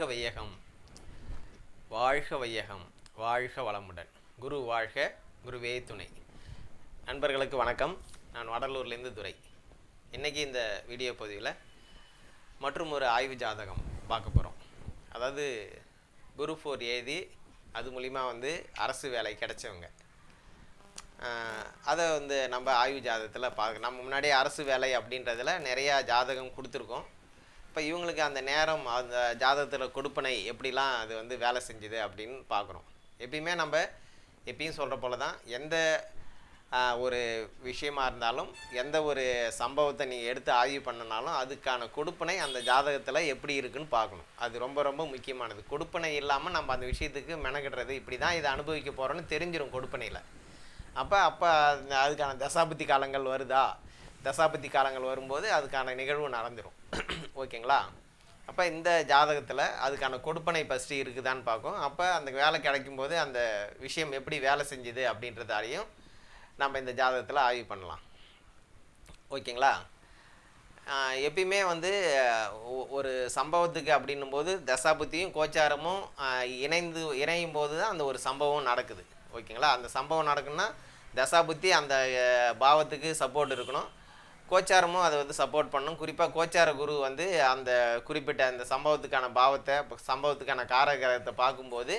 வாழ்க வையகம். வாழ்க வையகம். வாழ்க வளமுடன். குரு வாழ்க குருவே துணை. நண்பர்களுக்கு வணக்கம். நான் வடலூர்லேருந்து துரை. இன்றைக்கி இந்த வீடியோ பதிவில் மற்றும் ஒரு ஆய்வு ஜாதகம் பார்க்க போகிறோம் அதாவது குரு ஃபோர் ஏதி அது மூலிமா வந்து அரசு வேலை கிடைச்சவங்க. அதை வந்து நம்ம ஆய்வு ஜாதகத்தில் பார்க்க நம்ம முன்னாடியே அரசு வேலை அப்படின்றதுல நிறையா ஜாதகம் கொடுத்துருக்கோம். இப்போ இவங்களுக்கு அந்த நேரம் அந்த ஜாதகத்தில் கொடுப்பனை எப்படிலாம் அது வந்து வேலை செஞ்சுது அப்படின்னு பார்க்குறோம் எப்பயுமே நம்ம எப்பயும் சொல்கிற போல தான் எந்த ஒரு விஷயமா இருந்தாலும் எந்த ஒரு சம்பவத்தை நீங்கள் எடுத்து ஆய்வு பண்ணனாலும் அதுக்கான கொடுப்பனை அந்த ஜாதகத்தில் எப்படி இருக்குன்னு பார்க்கணும். அது ரொம்ப ரொம்ப முக்கியமானது. கொடுப்பனை இல்லாமல் நம்ம அந்த விஷயத்துக்கு மெனக்கிடுறது இப்படி தான் இதை அனுபவிக்க போகிறோன்னு தெரிஞ்சிடும் கொடுப்பனையில். அப்போ அப்போ அதுக்கான தசாபுத்தி காலங்கள் வருதா? தசாபதி காலங்கள் வரும்போது அதுக்கான நிகழ்வு நடந்துடும் ஓகேங்களா? அப்போ இந்த ஜாதகத்தில் அதுக்கான கொடுப்பனை ஃபஸ்ட்டு இருக்குதான்னு பார்க்கும். அப்போ அந்த வேலை கிடைக்கும் போது அந்த விஷயம் எப்படி வேலை செஞ்சுது அப்படின்றதாலையும் நம்ம இந்த ஜாதகத்தில் ஆய்வு பண்ணலாம். ஓகேங்களா? எப்பயுமே வந்து ஒ- ஒரு சம்பவத்துக்கு அப்படின்னும் போது தசாபுத்தியும் கோச்சாரமும் இணைந்து இணையும் போது தான் அந்த ஒரு சம்பவம் நடக்குது. ஓகேங்களா? அந்த சம்பவம் நடக்குன்னா தசாபுத்தி அந்த பாவத்துக்கு சப்போர்ட் இருக்கணும். கோச்சாரமும் அதை வந்து சப்போர்ட் பண்ணும். குறிப்பாக கோச்சார குரு வந்து அந்த குறிப்பிட்ட அந்த சம்பவத்துக்கான பாவத்தை சம்பவத்துக்கான காரகரத்தை பார்க்கும்போது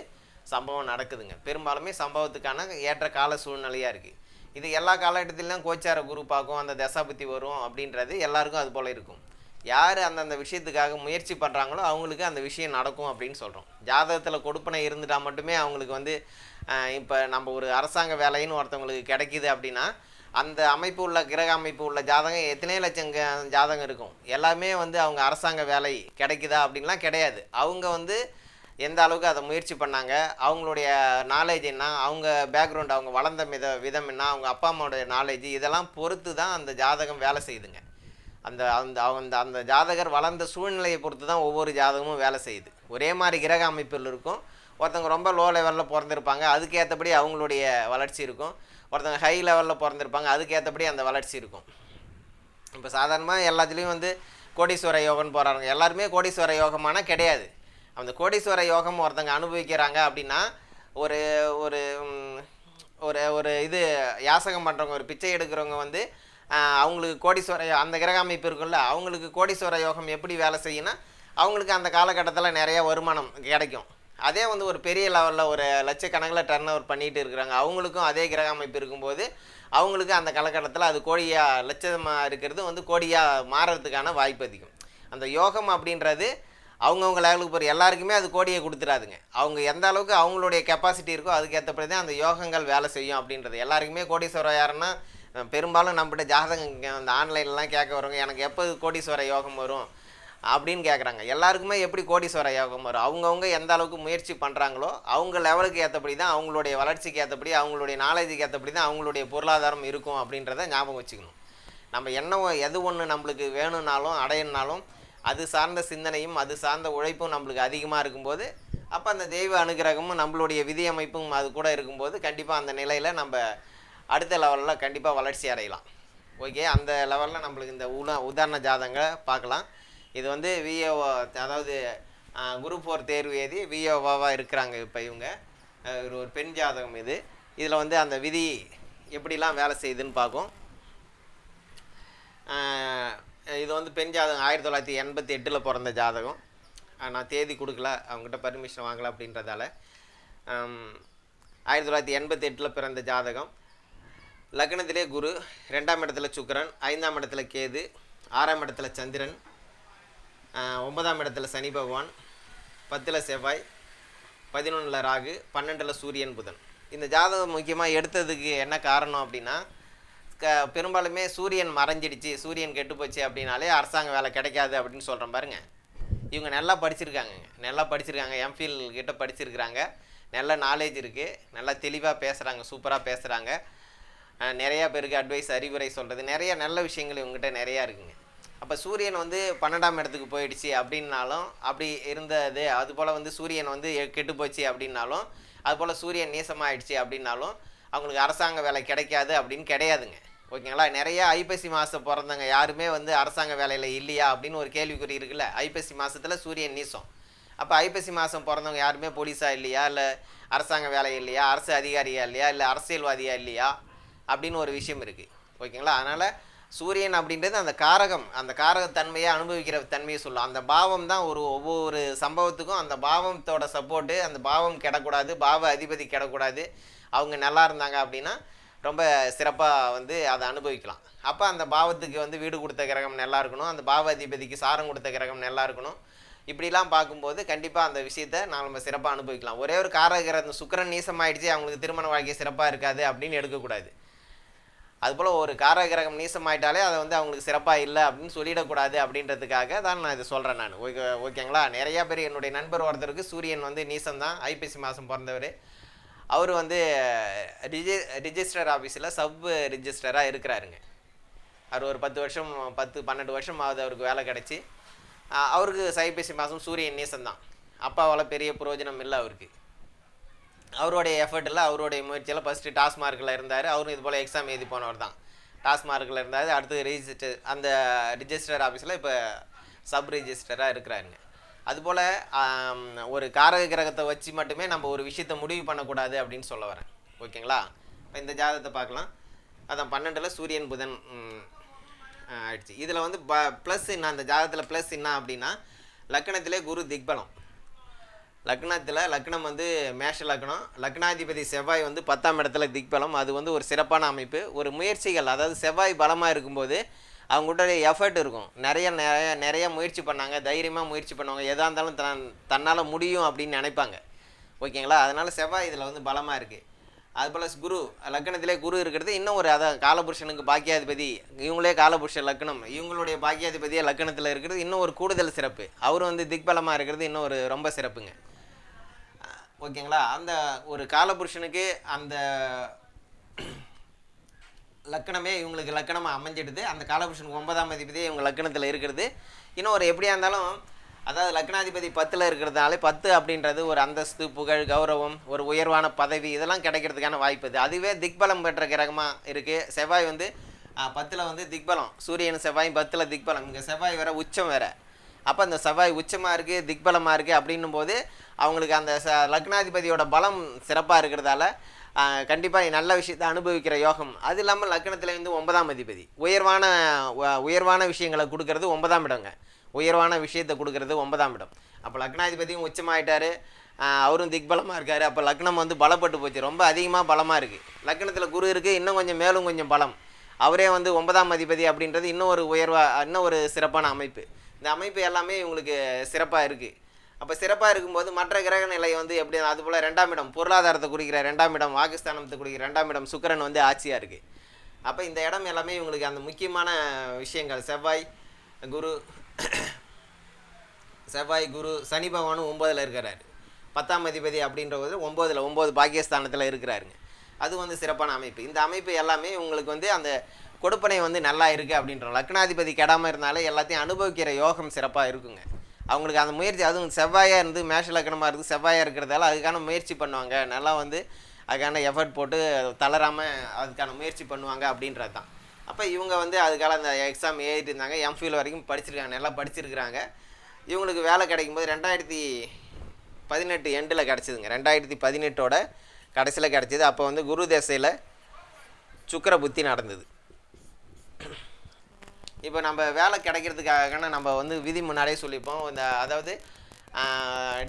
சம்பவம் நடக்குதுங்க. பெரும்பாலுமே சம்பவத்துக்கான ஏற்ற கால சூழ்நிலையாக இருக்குது இது எல்லா காலகட்டத்திலும் கோச்சார குரு பார்க்கும் அந்த தசாபுத்தி வரும் அப்படின்றது எல்லாருக்கும் அது போல் இருக்கும். யார் அந்தந்த விஷயத்துக்காக முயற்சி பண்ணுறாங்களோ அவங்களுக்கு அந்த விஷயம் நடக்கும் அப்படின்னு சொல்கிறோம் ஜாதகத்தில் கொடுப்பனை இருந்துட்டால் மட்டுமே அவங்களுக்கு வந்து இப்போ நம்ம ஒரு அரசாங்க வேலைன்னு ஒருத்தவங்களுக்கு கிடைக்கிது அப்படின்னா அந்த அமைப்பு உள்ள கிரக அமைப்பு உள்ள ஜாதகம் எத்தனை லட்சம் ஜாதகம் இருக்கும்? எல்லாமே வந்து அவங்க அரசாங்க வேலை கிடைக்குதா அப்படின்லாம் கிடையாது. அவங்க வந்து எந்த அளவுக்கு அதை முயற்சி பண்ணாங்க அவங்களுடைய நாலேஜ் என்ன அவங்க பேக்ரவுண்ட் அவங்க வளர்ந்த வித விதம் என்ன அவங்க அப்பா அம்மாவுடைய நாலேஜ் இதெல்லாம் பொறுத்து தான் அந்த ஜாதகம் வேலை செய்யுதுங்க அந்த அந்த அந்த அந்த ஜாதகர் வளர்ந்த சூழ்நிலையை பொறுத்து தான் ஒவ்வொரு ஜாதகமும் வேலை செய்யுது. ஒரே மாதிரி கிரக அமைப்பில் இருக்கும். ஒருத்தவங்க ரொம்ப லோ லெவலில் பிறந்திருப்பாங்க. அதுக்கேற்றபடி அவங்களுடைய வளர்ச்சி இருக்கும். ஒருத்தவங்க ஹை லெவலில் பிறந்திருப்பாங்க. அதுக்கேற்றபடி அந்த வளர்ச்சி இருக்கும். இப்போ சாதாரணமாக எல்லாத்துலேயும் வந்து கோடீஸ்வர யோகம்னு போகிறாங்க எல்லாருமே கோடீஸ்வர யோகமானால் கிடையாது. அந்த கோடீஸ்வர யோகம் ஒருத்தங்க அனுபவிக்கிறாங்க அப்படின்னா ஒரு ஒரு ஒரு ஒரு இது யாசகம் பண்ணுறவங்க ஒரு பிச்சை எடுக்கிறவங்க வந்து அவங்களுக்கு கோடீஸ்வர அந்த கிரக அமைப்பு இருக்குல்ல அவங்களுக்கு கோடீஸ்வர யோகம் எப்படி வேலை செய்யும்னா அவங்களுக்கு அந்த காலகட்டத்தில் நிறைய வருமானம் கிடைக்கும். அதே வந்து ஒரு பெரிய லெவலில் ஒரு லட்சக்கணக்கில் டர்ன் ஓவர் பண்ணிகிட்டு இருக்கிறாங்க. அவங்களுக்கும் அதே கிரக அமைப்பு இருக்கும்போது அவங்களுக்கு அந்த காலகட்டத்தில் அது கோடியாக லட்சமாக இருக்கிறது வந்து கோடியாக மாறுறதுக்கான வாய்ப்பு அதிகம். அந்த யோகம் அப்படின்றது அவங்கவுங்க லெவலுக்கு போகிற எல்லாருக்குமே அது கோடியை கொடுத்துடாதுங்க. அவங்க எந்த அளவுக்கு அவங்களுடைய கெப்பாசிட்டி இருக்கோ அதுக்கேற்றபடி தான் அந்த யோகங்கள் வேலை செய்யும் அப்படின்றது. எல்லாருக்குமே கோடீஸ்வரர் யாருன்னா பெரும்பாலும் நம்மகிட்ட ஜாதகம் அந்த ஆன்லைன்லாம் கேட்க வரவங்க எனக்கு எப்போ கோடீஸ்வர யோகம் வரும்? அப்படின்னு கேட்குறாங்க எல்லாருக்குமே எப்படி கோடீஸ்வர யோகம் வரும் அவங்கவுங்க எந்த அளவுக்கு முயற்சி பண்ணுறாங்களோ அவங்க லெவலுக்கு ஏற்றபடி தான் அவங்களுடைய வளர்ச்சிக்கு ஏற்றபடி அவங்களுடைய நாலேஜுக்கு ஏற்றபடி தான் அவங்களுடைய பொருளாதாரம் இருக்கும் அப்படின்றத ஞாபகம் வச்சுக்கணும். நம்ம என்ன எது ஒன்று நம்மளுக்கு வேணும்னாலும் அடையணுனாலும் அது சார்ந்த சிந்தனையும் அது சார்ந்த உழைப்பும் நம்மளுக்கு அதிகமாக இருக்கும்போது அப்போ அந்த தெய்வ அனுகிரகமும் நம்மளுடைய விதி அமைப்பும் அது கூட இருக்கும்போது கண்டிப்பாக அந்த நிலையில் நம்ம அடுத்த லெவலில் கண்டிப்பாக வளர்ச்சி அடையலாம். ஓகே அந்த லெவலில் நம்மளுக்கு இந்த உல உதாரண ஜாதங்களை பார்க்கலாம். இது வந்து விஏஓ அதாவது குரூப் ஃபோர் தேர்வு எழுதி விஏஓவாக இருக்கிறாங்க இப்போ இவங்க. ஒரு ஒரு பெண் ஜாதகம் இது. இதில் வந்து அந்த விதி எப்படிலாம் வேலை செய்யுதுன்னு பார்க்கும். இது வந்து பெண் ஜாதகம் ஆயிரத்தி தொள்ளாயிரத்தி எண்பத்தி எட்டில் பிறந்த ஜாதகம். நான் தேதி கொடுக்கல. அவங்ககிட்ட பர்மிஷன் வாங்கலை அப்படின்றதால. ஆயிரத்தி தொள்ளாயிரத்தி எண்பத்தி எட்டில் பிறந்த ஜாதகம். லக்னத்திலே குரு ரெண்டாம் இடத்துல சுக்கரன் ஐந்தாம் இடத்துல கேது ஆறாம் இடத்துல சந்திரன் ஒன்பதாம் இடத்துல சனி பகவான் பத்தில் செவ்வாய் பதினொன்றில் ராகு பன்னெண்டில் சூரியன் புதன். இந்த ஜாதகம் முக்கியமாக எடுத்ததுக்கு என்ன காரணம் அப்படின்னா க பெரும்பாலுமே சூரியன் மறைஞ்சிடுச்சு சூரியன் கெட்டு போச்சு அப்படின்னாலே அரசாங்க வேலை கிடைக்காது அப்படின்னு சொல்கிறேன் பாருங்க. இவங்க நல்லா படிச்சிருக்காங்க. நல்லா படிச்சிருக்காங்க எம்ஃபில் கிட்ட படிச்சிருக்கிறாங்க. நல்ல நாலேஜ் இருக்குது நல்லா தெளிவாக பேசுகிறாங்க சூப்பராக பேசுகிறாங்க நிறையா பேருக்கு அட்வைஸ் அறிவுரை சொல்கிறது நிறைய நல்ல விஷயங்கள் இவங்ககிட்ட நிறையா இருக்குங்க. அப்போ சூரியன் வந்து பன்னெண்டாம் இடத்துக்கு போயிடுச்சு அப்படின்னாலும் அப்படி இருந்தது. அதுபோல் வந்து சூரியன் வந்து கெட்டு போச்சு அப்படின்னாலும் அதுபோல் சூரியன் நீசமாயிடுச்சு அப்படின்னாலும் அவங்களுக்கு அரசாங்க வேலை கிடைக்காது அப்படின்னு கிடையாதுங்க. ஓகேங்களா? நிறைய ஐப்பசி மாதம் பிறந்தவங்க யாருமே வந்து அரசாங்க வேலையில் இல்லையா அப்படின்னு ஒரு கேள்விக்குறி இருக்குல்ல. ஐப்பசி மாதத்தில் சூரியன் நீசம். அப்போ ஐப்பசி மாதம் பிறந்தவங்க யாருமே போலீஸாக இல்லையா? இல்லை அரசாங்க வேலை இல்லையா? அரசு அதிகாரியா இல்லையா? இல்லை அரசியல்வாதியா இல்லையா? அப்படின்னு ஒரு விஷயம் இருக்குது ஓகேங்களா? அதனால் சூரியன் அப்படின்றது அந்த காரகம் அந்த காரகத்தன்மையை அனுபவிக்கிற தன்மையை சொல்லும். அந்த பாவம் தான் ஒரு ஒவ்வொரு சம்பவத்துக்கும் அந்த பாவத்தோட சப்போர்ட்டு அந்த பாவம் கெடக்கூடாது பாவ அதிபதி கிடக்கூடாது. அவங்க நல்லா இருந்தாங்க அப்படின்னா ரொம்ப சிறப்பாக வந்து அதை அனுபவிக்கலாம். அப்போ அந்த பாவத்துக்கு வந்து வீடு கொடுத்த கிரகம் நல்லா இருக்கணும். அந்த பாவ அதிபதிக்கு சாரம் கொடுத்த கிரகம் நல்லா இருக்கணும். இப்படிலாம் பார்க்கும்போது கண்டிப்பாக அந்த விஷயத்த நான் நம்ம சிறப்பாக அனுபவிக்கலாம். ஒரே ஒரு காரகிரகம் சுக்கிரன் நீசமாயிடுச்சு அவங்களுக்கு திருமண வாழ்க்கை சிறப்பாக இருக்காது அப்படின்னு எடுக்கக்கூடாது. அதுபோல் ஒரு காரகிரகம் நீசமாயிட்டாலே அதை வந்து அவங்களுக்கு சிறப்பாக இல்லை அப்படின்னு சொல்லிடக்கூடாது அப்படின்றதுக்காக தான் நான் இதை சொல்கிறேன் நான். ஓகே ஓகேங்களா? நிறையா பேர் என்னுடைய நண்பர் ஒருத்தருக்கு சூரியன் வந்து நீசம் தான் ஐபிசி மாதம் பிறந்தவர். அவர் வந்து ரிஜி ரிஜிஸ்டர் ஆஃபீஸில் சப் ரிஜிஸ்டராக இருக்கிறாருங்க. அவர் ஒரு பத்து வருஷம் பத்து பன்னெண்டு வருஷம் ஆகுது அவருக்கு வேலை கிடச்சி. அவருக்கு சைபிசி மாதம் சூரியன் நீசம் தான் அப்பாவால் பெரிய பிரயோஜனம் இல்லை அவருக்கு. அவருடைய எஃபர்ட்டில் அவருடைய முயற்சியில் ஃபஸ்ட்டு டாஸ்மார்க்கில் இருந்தார். அவரும் இது போல் எக்ஸாம் எழுதி போனவர் தான். டாஸ்மார்க்கில் இருந்தார். அடுத்து ரிஜிஸ்டர் அந்த ரிஜிஸ்டர் ஆஃபீஸில் இப்போ சப் ரிஜிஸ்டராக இருக்கிறாருங்க. அதுபோல் ஒரு காரக கிரகத்தை வச்சு மட்டுமே நம்ம ஒரு விஷயத்தை முடிவு பண்ணக்கூடாது அப்படின்னு சொல்ல வரேன். ஓகேங்களா? இப்போ இந்த ஜாதகத்தை பார்க்கலாம். அதான் பன்னெண்டில் சூரியன் புதன் ஆயிடுச்சு. இதில் வந்து ப ப்ளஸ் என்ன அந்த ஜாதகத்தில் ப்ளஸ் என்ன அப்படின்னா லக்கணத்திலே குரு திக்பலம். லக்னத்தில் லக்னம் வந்து மேஷ லக்னம். லக்னாதிபதி செவ்வாய் வந்து பத்தாம் இடத்துல திக்பலம். அது வந்து ஒரு சிறப்பான அமைப்பு. ஒரு முயற்சிகள் அதாவது செவ்வாய் பலமாக இருக்கும்போது அவங்ககிட்ட எஃபர்ட் இருக்கும். நிறைய நிறைய நிறைய முயற்சி பண்ணாங்க. தைரியமாக முயற்சி பண்ணுவாங்க. எதாக இருந்தாலும் தன் தன்னால் முடியும் அப்படின்னு நினைப்பாங்க. ஓகேங்களா? அதனால் செவ்வாய் இதில் வந்து பலமாக இருக்குது அதுபோல் குரு லக்னத்திலே குரு இருக்கிறது இன்னும் ஒரு அதான் காலபுருஷனுக்கு பாக்கியாதிபதி. இவங்களே காலபுருஷ லக்னம். இவங்களுடைய பாக்கியாதிபதியே லக்னத்தில் இருக்கிறது. இன்னும் ஒரு கூடுதல் சிறப்பு. அவர் வந்து திக்பலமாக இருக்கிறது இன்னும் ஒரு ரொம்ப சிறப்புங்க. ஓகேங்களா? அந்த ஒரு காலபுருஷனுக்கு அந்த லக்கணமே இவங்களுக்கு லக்கணமாக அமைஞ்சிடுது. அந்த காலபுருஷனுக்கு ஒன்பதாம் அதிபதியே இவங்க லக்கணத்தில் இருக்கிறது. இன்னும் ஒரு எப்படியா இருந்தாலும் அதாவது லக்னாதிபதி பத்தில் இருக்கிறதுனாலே பத்து அப்படின்றது ஒரு அந்தஸ்து புகழ் கௌரவம் ஒரு உயர்வான பதவி இதெல்லாம் கிடைக்கிறதுக்கான வாய்ப்பு இது. அதுவே திக்பலம் பெற்ற கிரகமாக இருக்குது செவ்வாய் வந்து பத்தில் வந்து திக்பலம். சூரியன் செவ்வாயும் பத்தில் திக்பலம். இங்கே செவ்வாய் வேறு உச்சம் வேறு. அப்போ அந்த செவ்வாய் உச்சமாக இருக்குது திக்பலமாக இருக்குது அப்படின்னும் போது அவங்களுக்கு அந்த ச லக்னாதிபதியோட பலம் சிறப்பாக இருக்கிறதால கண்டிப்பாக நல்ல விஷயத்தை அனுபவிக்கிற யோகம். அது இல்லாமல் லக்னத்தில் வந்து ஒன்பதாம் அதிபதி. உயர்வான உயர்வான விஷயங்களை கொடுக்கறது ஒன்பதாம் இடங்க. உயர்வான விஷயத்தை கொடுக்கறது ஒன்பதாம் இடம். அப்போ லக்னாதிபதியும் உச்சமாயிட்டார். அவரும் திக்பலமாக இருக்கார். அப்போ லக்னம் வந்து பலப்பட்டு போச்சு. ரொம்ப அதிகமாக பலமாக இருக்குது லக்னத்தில் குரு இருக்குது இன்னும் கொஞ்சம் மேலும் கொஞ்சம் பலம். அவரே வந்து ஒன்பதாம் அதிபதி அப்படின்றது இன்னும் ஒரு உயர்வாக இன்னும் ஒரு சிறப்பான அமைப்பு. இந்த அமைப்பு எல்லாமே இவங்களுக்கு சிறப்பாக இருக்குது அப்போ சிறப்பாக இருக்கும்போது மற்ற கிரக நிலை வந்து எப்படி அதுபோல் ரெண்டாம் இடம் பொருளாதாரத்தை குறிக்கிற ரெண்டாம் இடம் வாக்குஸ்தானத்தை குறிக்கிற ரெண்டாம் இடம் சுக்கரன் வந்து ஆட்சியாக இருக்குது அப்போ இந்த இடம் எல்லாமே இவங்களுக்கு அந்த முக்கியமான விஷயங்கள். செவ்வாய் குரு செவ்வாய் குரு சனி பகவானும் ஒம்பதில் இருக்கிறாரு. பத்தாம் அதிபதி அப்படின்றது ஒம்போதில் ஒம்பது பாக்கியஸ்தானத்தில் இருக்கிறாருங்க. அது வந்து சிறப்பான அமைப்பு. இந்த அமைப்பு எல்லாமே உங்களுக்கு வந்து அந்த கொடுப்பனை வந்து நல்லா இருக்குது அப்படின்றோம் லக்னாதிபதி கெடாமல் இருந்தாலே எல்லாத்தையும் அனுபவிக்கிற யோகம் சிறப்பாக இருக்குங்க. அவங்களுக்கு அந்த முயற்சி அதுவும் செவ்வாயாக இருந்து மேஷ லக்னமாக இருந்து செவ்வாயாக இருக்கிறதால அதுக்கான முயற்சி பண்ணுவாங்க. நல்லா வந்து அதுக்கான எஃபர்ட் போட்டு தளராமல் அதுக்கான முயற்சி பண்ணுவாங்க அப்படின்றது தான். அப்போ இவங்க வந்து அதுக்காக அந்த எக்ஸாம் எழுதிட்டு இருந்தாங்க. எம்ஃபில் வரைக்கும் படிச்சிருக்காங்க. நல்லா படிச்சிருக்கிறாங்க. இவங்களுக்கு வேலை கிடைக்கும் போது ரெண்டாயிரத்தி பதினெட்டு எண்டில் கிடச்சிதுங்க. ரெண்டாயிரத்தி பதினெட்டோட கடைசியில் கிடச்சிது. அப்போ வந்து குரு தேசையில் சுக்கிர புத்தி நடந்தது. இப்போ நம்ம வேலை கிடைக்கிறதுக்காக நம்ம வந்து விதி முன்னாடியே சொல்லியிருப்போம். இந்த அதாவது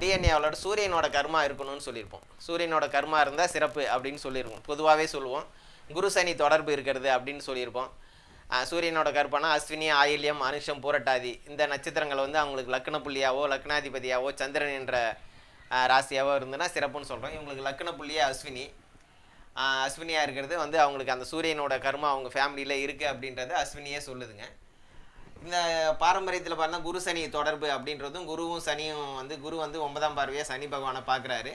டிஎன்ஏவோட சூரியனோட கர்மா இருக்கணும்னு சொல்லியிருப்போம். சூரியனோட கர்மா இருந்தால் சிறப்பு அப்படின்னு சொல்லியிருப்போம். பொதுவாகவே சொல்லுவோம். குரு சனி தொடர்பு இருக்கிறது அப்படின்னு சொல்லியிருப்போம். சூரியனோட கற்பனா அஸ்வினி ஆயில்யம் அனுஷம் பூரட்டாதி. இந்த நட்சத்திரங்கள் வந்து அவங்களுக்கு லக்ன புள்ளியாவோ லக்னாதிபதியாவோ சந்திரன் என்ற ராசியாவோ இருந்ததுன்னா சிறப்புன்னு சொல்கிறோம் இவங்களுக்கு லக்ன புள்ளியே அஸ்வினி. அஸ்வினியாக இருக்கிறது வந்து அவங்களுக்கு அந்த சூரியனோட கர்மா அவங்க ஃபேமிலியில் இருக்குது அப்படின்றது அஸ்வினியே சொல்லுதுங்க. இந்த பாரம்பரியத்தில் பார்த்தா குரு சனி தொடர்பு அப்படின்றதும் குருவும் சனியும் வந்து குரு வந்து ஒன்பதாம் பார்வையாக சனி பகவானை பார்க்குறாரு.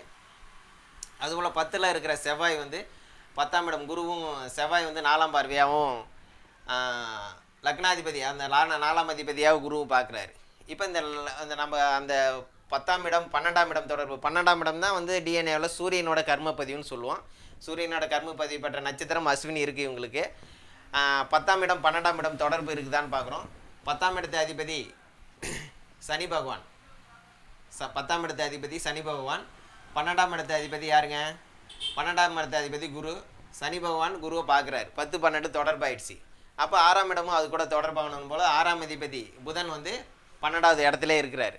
அதுபோல் பத்தில் இருக்கிற செவ்வாய் வந்து பத்தாம் இடம் குருவும் செவ்வாய் வந்து நாலாம் பார்வையாகவும் லக்னாதிபதி அந்த நாலாம் அதிபதியாக குருவும் பார்க்குறாரு. இப்போ இந்த அந்த நம்ம அந்த பத்தாம் இடம் பன்னெண்டாம் இடம் தொடர்பு. பன்னெண்டாம் இடம் தான் வந்து டிஎன்ஏவில் சூரியனோட கர்மப்பதிவுன்னு சொல்லுவோம். சூரியனோட கர்மப்பதிவு பெற்ற நட்சத்திரம் அஸ்வினி இருக்குது இவங்களுக்கு. பத்தாம் இடம் பன்னெண்டாம் இடம் தொடர்பு இருக்குதான்னு பார்க்குறோம். பத்தாம் இடத்து அதிபதி சனி பகவான். ச பத்தாம் இடத்து அதிபதி சனி பகவான். பன்னெண்டாம் இடத்து அதிபதி யாருங்க? பன்னெண்டாம் இடத்த அதிபதி குரு. சனி பகவான் குருவை பார்க்குறாரு. பத்து பன்னெண்டு தொடர்பாயிடுச்சு. அப்போ ஆறாம் இடமும் அது கூட தொடர்பாகணும் போல் ஆறாம் அதிபதி புதன் வந்து பன்னெண்டாவது இடத்துல இருக்கிறார்.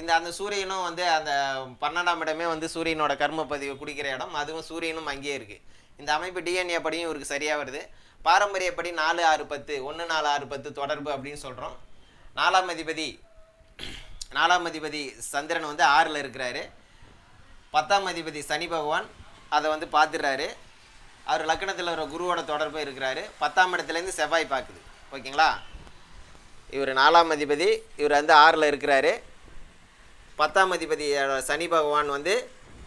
இந்த அந்த சூரியனும் வந்து அந்த பன்னெண்டாம் இடமே வந்து சூரியனோட கர்ம பதிவு குடிக்கிற இடம். அதுவும் சூரியனும் அங்கேயே இருக்குது இந்த அமைப்பு டிஎன்ஏ படியும் இவருக்கு சரியாக வருது. பாரம்பரியப்படி நாலு ஆறு பத்து ஒன்று நாலு ஆறு பத்து தொடர்பு அப்படின்னு சொல்கிறோம் நாலாம் அதிபதி நாலாம் அதிபதி சந்திரன் வந்து ஆறில் இருக்கிறாரு. பத்தாம் அதிபதி சனி பகவான் அதை வந்து பார்த்துடுறாரு. அவர் லக்னத்தில் ஒரு குருவோட தொடர்பு இருக்கிறாரு. பத்தாம் இடத்துலேருந்து செவ்வாய் பார்க்குது. ஓகேங்களா? இவர் நாலாம் அதிபதி இவர் வந்து ஆறில் இருக்கிறாரு. பத்தாம் அதிபதி சனி பகவான் வந்து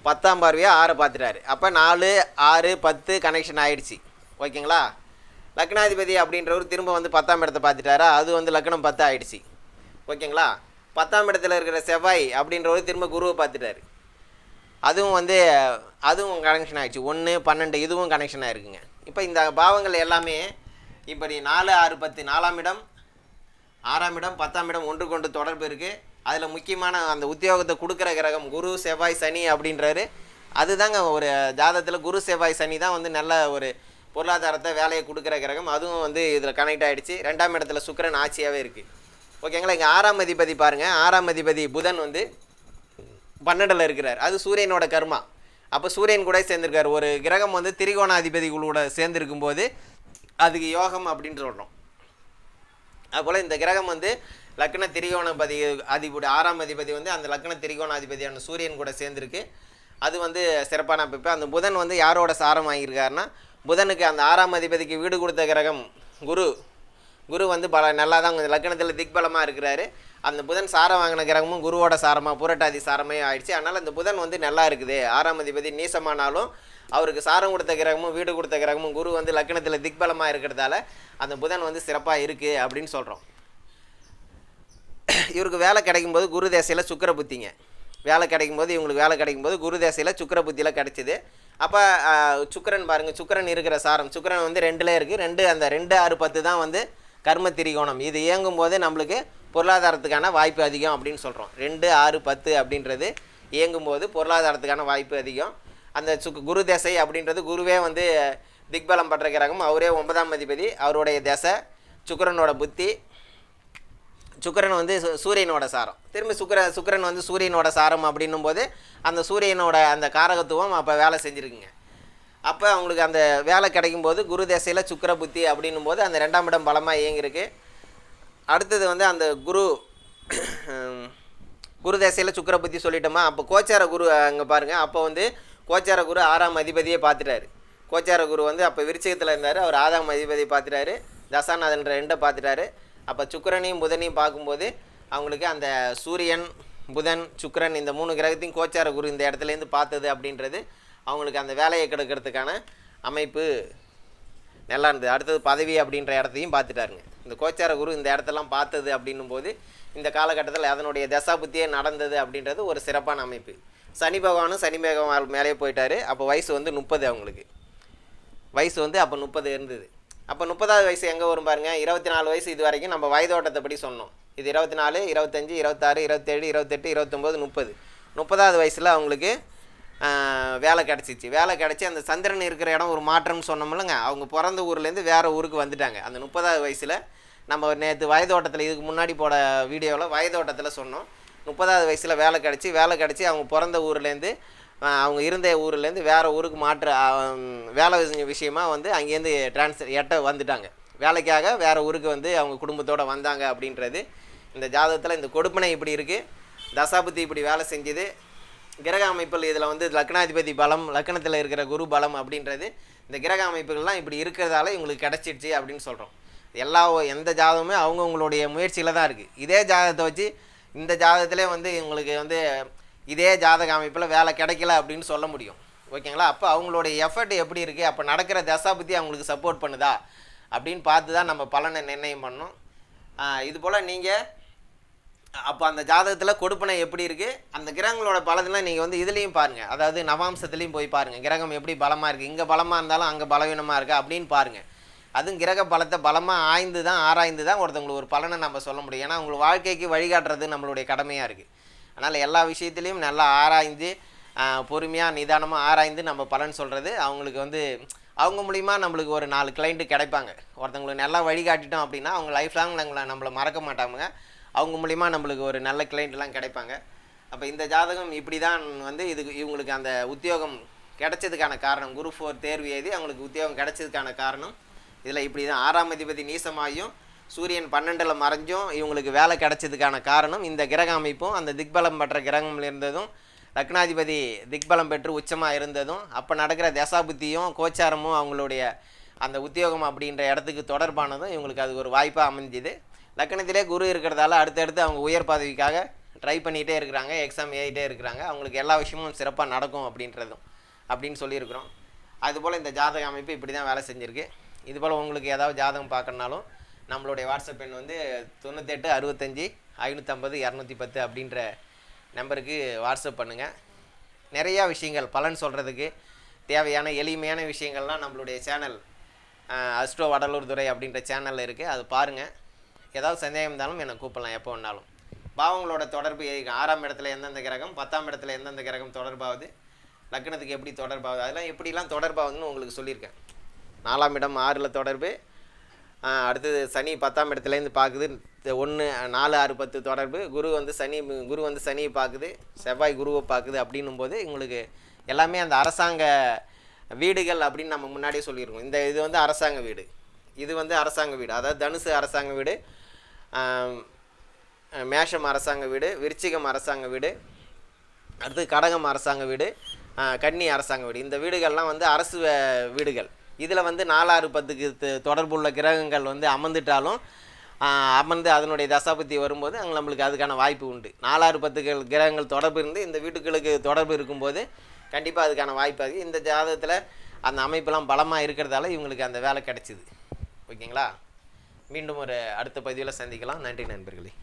பத்தாம் பார்வையாக ஆறை பார்த்துட்டாரு. அப்போ நாலு ஆறு பத்து கனெக்ஷன் ஆயிடுச்சு. ஓகேங்களா? லக்னாதிபதி அப்படின்றவர் திரும்ப வந்து பத்தாம் இடத்தை பார்த்துட்டாரா? அது வந்து லக்னம் பத்து ஆயிடுச்சு ஓகேங்களா? பத்தாம் இடத்துல இருக்கிற செவ்வாய் அப்படின்றவர் திரும்ப குருவை பார்த்துட்டாரு. அதுவும் வந்து அதுவும் கனெக்ஷன் ஆயிடுச்சு. ஒன்று பன்னெண்டு இதுவும் கனெக்ஷன் ஆகிருக்குங்க இப்போ இந்த பாவங்கள் எல்லாமே இப்படி நாலு ஆறு பத்து நாலாம் இடம் ஆறாம் இடம் பத்தாம் இடம் ஒன்று கொண்டு தொடர்பு இருக்குது அதில் முக்கியமான அந்த உத்தியோகத்தை கொடுக்குற கிரகம் குரு செவ்வாய் சனி அப்படின்றாரு. அதுதாங்க ஒரு ஜாதத்தில் குரு செவ்வாய் சனி தான் வந்து நல்ல ஒரு பொருளாதாரத்தை வேலையை கொடுக்குற கிரகம் அதுவும் வந்து இதில் கனெக்ட் ஆகிடுச்சு ரெண்டாம் இடத்துல சுக்கிரன் ஆட்சியாகவே இருக்குது ஓகேங்களா இங்கே ஆறாம் அதிபதி பாருங்கள் ஆறாம் அதிபதி புதன் வந்து பன்னெண்டில் இருக்கிறார். அது சூரியனோட கர்மா. அப்போ சூரியன் கூட சேர்ந்திருக்கார். ஒரு கிரகம் வந்து திரிகோணாதிபதிகளோட சேர்ந்துருக்கும் போது அதுக்கு யோகம் அப்படின்னு சொல்கிறோம் அதுபோல் இந்த கிரகம் வந்து லக்ன திரிகோணபதி அதிபதி ஆறாம் அதிபதி வந்து அந்த லக்ன திரிகோணாதிபதியான சூரியன் கூட சேர்ந்துருக்கு. அது வந்து சிறப்பான அமைப்பு. அந்த புதன் வந்து யாரோட சாரம் வாங்கியிருக்காருன்னா புதனுக்கு அந்த ஆறாம் அதிபதிக்கு வீடு கொடுத்த கிரகம் குரு. குரு வந்து பல நல்லா தான் லக்னத்தில் திக்பலமாக இருக்கிறாரு. அந்த புதன் சாரம் வாங்கின கிரகமும் குருவோட சாரமாக புரட்டாதி சாரமே ஆயிடுச்சு. அதனால் அந்த புதன் வந்து நல்லா இருக்குது. ஆறாம் அதிபதி நீசமானாலும் அவருக்கு சாரம் கொடுத்த கிரகமும் வீடு கொடுத்த கிரகமும் குரு வந்து லக்னத்தில் திக்பலமாக இருக்கிறதால அந்த புதன் வந்து சிறப்பாக இருக்குது அப்படின்னு சொல்கிறோம் இவருக்கு வேலை கிடைக்கும்போது குரு தேசையில் சுக்கிர புத்திங்க வேலை கிடைக்கும்போது இவங்களுக்கு வேலை கிடைக்கும்போது குரு தேசையில் சுக்கர புத்தியில் கிடச்சிது. அப்போ சுக்கரன் பாருங்கள் சுக்கிரன் இருக்கிற சாரம். சுக்கரன் வந்து ரெண்டில் இருக்குது ரெண்டு அந்த ரெண்டு ஆறு பத்து தான் வந்து கர்ம திரிகோணம். இது இயங்கும் போது நம்மளுக்கு பொருளாதாரத்துக்கான வாய்ப்பு அதிகம் அப்படின்னு சொல்கிறோம் ரெண்டு ஆறு பத்து அப்படின்றது இயங்கும்போது பொருளாதாரத்துக்கான வாய்ப்பு அதிகம். அந்த சுக் குரு தசை அப்படின்றது குருவே வந்து திக்பலம் பற்ற கிரகம் அவரே ஒன்பதாம் அதிபதி. அவருடைய தசை சுக்கரனோட புத்தி. சுக்கிரன் வந்து சு- சூரியனோட சாரம். திரும்பி சுக்கிர சுக்கிரன் வந்து சூரியனோட சாரம் அப்படின்னும் போது அந்த சூரியனோட அந்த காரகத்துவம் அப்போ வேலை செஞ்சுருக்குங்க. அப்போ அவங்களுக்கு அந்த வேலை கிடைக்கும் போது குரு தசையில் சுக்கர புத்தி அப்படின்னும் போது அந்த ரெண்டாம் இடம் பலமாக இயங்கியிருக்கு. அடுத்தது வந்து அந்த குரு குரு தசையில் சுக்கர புத்தி சொல்லிட்டோமா அப்போ கோச்சார குரு அங்கே பாருங்கள் அப்போ வந்து கோச்சார குரு ஆறாம் அதிபதியே பார்த்துட்டாரு. கோச்சார குரு வந்து அப்போ விருச்சிகத்தில் இருந்தார் அவர் ஆறாம் அதிபதியை பார்த்துட்டாரு தசாநாதன்ற ரெண்டை பார்த்துட்டாரு. அப்போ சுக்கரனையும் புதனையும் பார்க்கும்போது அவங்களுக்கு அந்த சூரியன் புதன் சுக்கரன் இந்த மூணு கிரகத்தையும் கோச்சார குரு இந்த இடத்துலேருந்து பார்த்தது அப்படின்றது அவங்களுக்கு அந்த வேலையை கெடுக்கிறதுக்கான அமைப்பு நல்லா இருந்தது. அடுத்தது பதவி அப்படின்ற இடத்தையும் பார்த்துட்டாருங்க. இந்த கோச்சார குரு இந்த இடத்தெல்லாம் பார்த்தது அப்படின்னும் போது இந்த காலகட்டத்தில் அதனுடைய தசாபுத்தியே நடந்தது அப்படின்றது ஒரு சிறப்பான அமைப்பு. சனி பகவானும் சனி பகவான் மேலேயே போயிட்டார். அப்போ வயசு வந்து முப்பது அவங்களுக்கு. வயசு வந்து அப்போ முப்பது இருந்தது. அப்போ முப்பதாவது வயசு எங்கே வரும் பாருங்க? இருபத்தி நாலு வயசு இது வரைக்கும் நம்ம வயதோட்டத்தை படி சொன்னோம். இது இருபத்தி நாலு இருபத்தஞ்சி இருபத்தாறு இருபத்தேழு இருபத்தெட்டு இருபத்தொம்போது முப்பது. முப்பதாவது வயசில் அவங்களுக்கு வேலை கிடச்சிச்சு. வேலை கிடச்சி அந்த சந்திரன் இருக்கிற இடம் ஒரு மாற்றம்னு சொன்னோம்லங்க. அவங்க பிறந்த ஊர்லேருந்து வேறு ஊருக்கு வந்துட்டாங்க. அந்த முப்பதாவது வயசில் நம்ம நேற்று வயதோட்டத்தில் இதுக்கு முன்னாடி போட வீடியோவில் வயதோட்டத்தில் சொன்னோம். முப்பதாவது வயசில் வேலை கிடச்சி வேலை கிடச்சி அவங்க பிறந்த ஊர்லேருந்து அவங்க இருந்த ஊர்லேருந்து வேறு ஊருக்கு மாற்ற வேலை விஷயமாக விஷயமா வந்து அங்கேருந்து டிரான்ஸ்ஃபர் எட்ட வந்துட்டாங்க. வேலைக்காக வேறு ஊருக்கு வந்து அவங்க குடும்பத்தோடு வந்தாங்க அப்படின்றது இந்த ஜாதகத்தில் இந்த கொடுப்பனை இப்படி இருக்குது தசாபுத்தி இப்படி வேலை செஞ்சுது. கிரக அமைப்பில் இதில் வந்து லக்னாதிபதி பலம் லக்னத்தில் இருக்கிற குரு பலம் அப்படின்றது இந்த கிரக அமைப்புகள்லாம் இப்படி இருக்கிறதால இவங்களுக்கு கிடச்சிடுச்சு அப்படின்னு சொல்கிறோம் எல்லா எந்த ஜாதகமே அவங்கவுங்களுடைய முயற்சியில் தான் இருக்குது இதே ஜாதகத்தை வச்சு இந்த ஜாதகத்திலே வந்து இவங்களுக்கு வந்து இதே ஜாதக அமைப்பில் வேலை கிடைக்கல அப்படின்னு சொல்ல முடியும். ஓகேங்களா? அப்போ அவங்களுடைய எஃபர்ட் எப்படி இருக்குது அப்போ நடக்கிற தசாபுத்தி அவங்களுக்கு சப்போர்ட் பண்ணுதா? அப்படின்னு பார்த்து தான் நம்ம பலனை நிர்ணயம் பண்ணணும். இது போல் நீங்கள் அப்போ அந்த ஜாதகத்தில் கொடுப்பனை எப்படி இருக்குது அந்த கிரகங்களோட பலத்தெலாம் நீங்கள் வந்து இதுலேயும் பாருங்கள் அதாவது நவாம்சத்துலேயும் போய் பாருங்கள் கிரகம் எப்படி பலமாக இருக்குது இங்கே பலமாக இருந்தாலும் அங்கே பலவீனமாக இருக்குது அப்படின்னு பாருங்கள் அதுவும் கிரக பலத்தை பலமாக ஆய்ந்து தான் ஆராய்ந்து தான் ஒருத்தவங்களுக்கு ஒரு பலனை நம்ம சொல்ல முடியும். ஏன்னா உங்களுக்கு வாழ்க்கைக்கு வழிகாட்டுறது நம்மளுடைய கடமையாக இருக்குது அதனால் எல்லா விஷயத்துலையும் நல்லா ஆராய்ந்து பொறுமையாக நிதானமாக ஆராய்ந்து நம்ம பலன் சொல்கிறது அவங்களுக்கு வந்து அவங்க மூலிமா நம்மளுக்கு ஒரு நாலு கிளைண்ட்டு கிடைப்பாங்க. ஒருத்தவங்களுக்கு நல்லா வழிகாட்டிட்டோம் அப்படின்னா அவங்க லைஃப் லாங் நம்மளை நம்மளை மறக்க மாட்டாங்க. அவங்க மூலிமா நம்மளுக்கு ஒரு நல்ல கிளைண்ட்லாம் கிடைப்பாங்க. அப்போ இந்த ஜாதகம் இப்படி தான் வந்து இதுக்கு இவங்களுக்கு அந்த உத்தியோகம் கிடைச்சதுக்கான காரணம். குரு ஃபோர் தேர்வு எழுதி அவங்களுக்கு உத்தியோகம் கிடைச்சதுக்கான காரணம். இதில் இப்படி தான் ஆறாம் அதிபதி நீசமாயும் சூரியன் பன்னெண்டில் மறைஞ்சும் இவங்களுக்கு வேலை கிடைச்சதுக்கான காரணம் இந்த கிரக அமைப்பும் அந்த திக்பலம் பெற்ற கிரகம் இருந்ததும் லக்னாதிபதி திக்பலம் பெற்று உச்சமாக இருந்ததும் அப்போ நடக்கிற தசாபுத்தியும் கோச்சாரமும் அவங்களுடைய அந்த உத்தியோகம் அப்படின்ற இடத்துக்கு தொடர்பானதும் இவங்களுக்கு அது ஒரு வாய்ப்பாக அமைஞ்சுது. லக்னத்திலே குரு இருக்கிறதால அடுத்தடுத்து அவங்க உயர் பதவிக்காக ட்ரை பண்ணிகிட்டே இருக்கிறாங்க எக்ஸாம் எழுதிட்டே இருக்கிறாங்க. அவங்களுக்கு எல்லா விஷயமும் சிறப்பாக நடக்கும் அப்படின்றதும் அப்படின்னு சொல்லியிருக்கிறோம். அதுபோல் இந்த ஜாதக அமைப்பு இப்படி தான் வேலை செஞ்சுருக்கு. இதுபோல் உங்களுக்கு ஏதாவது ஜாதகம் பார்க்கணுனாலும் நம்மளுடைய வாட்ஸ்அப் எண் வந்து தொண்ணூத்தெட்டு அறுபத்தஞ்சி ஐநூற்றம்பது இரநூத்தி பத்து அப்படின்ற நம்பருக்கு வாட்ஸ்அப் பண்ணுங்கள் நிறையா விஷயங்கள் பலன் சொல்கிறதுக்கு தேவையான எளிமையான விஷயங்கள்லாம் நம்மளுடைய சேனல் அஸ்ட்ரோ வடலூர் துறை அப்படின்ற சேனலில் இருக்குது அது பாருங்கள் ஏதாவது சந்தேகம் இருந்தாலும் என்னை கூப்பிடலாம் எப்போ வேணாலும். பாவங்களோட தொடர்பு ஆறாம் இடத்துல எந்தெந்த கிரகம் பத்தாம் இடத்துல எந்தெந்த கிரகம் தொடர்பாகுது லக்னத்துக்கு எப்படி தொடர்பாகுது அதெல்லாம் எப்படிலாம் தொடர்பாகுதுன்னு உங்களுக்கு சொல்லியிருக்கேன். நாலாம் இடம் ஆறில் தொடர்பு அடுத்தது சனி பத்தாம் இடத்துலேருந்து பார்க்குது. ஒன்று நாலு ஆறு பத்து தொடர்பு. குரு வந்து சனி குரு வந்து சனியை பார்க்குது. செவ்வாய் குருவை பார்க்குது அப்படின்னும் போது உங்களுக்கு எல்லாமே அந்த அரசாங்க வீடுகள் அப்படின்னு நம்ம முன்னாடியே சொல்லியிருக்கோம். இந்த இது வந்து அரசாங்க வீடு. இது வந்து அரசாங்க வீடு. அதாவது தனுசு அரசாங்க வீடு மேஷம் அரசாங்க வீடு விருச்சிகம் அரசாங்க வீடு அடுத்து கடகம் அரசாங்க வீடு கன்னி அரசாங்க வீடு. இந்த வீடுகள்லாம் வந்து அரசு வீடுகள். இதில் வந்து நாலாறு பத்துக்கு தொடர்புள்ள கிரகங்கள் வந்து அமர்ந்துட்டாலும் அமர்ந்து அதனுடைய தசாபத்தி வரும்போது அங்கே நம்மளுக்கு அதுக்கான வாய்ப்பு உண்டு. நாலாறு பத்துகள் கிரகங்கள் தொடர்பு இருந்து இந்த வீட்டுகளுக்கு தொடர்பு இருக்கும்போது கண்டிப்பாக அதுக்கான வாய்ப்பு இருக்குது இந்த ஜாதகத்தில் அந்த அமைப்பெல்லாம் பலமாக இருக்கிறதால இவங்களுக்கு அந்த வேலை கிடைச்சிது. ஓகேங்களா? மீண்டும் ஒரு அடுத்த பதிவில் சந்திக்கலாம். நன்றி நண்பர்களே.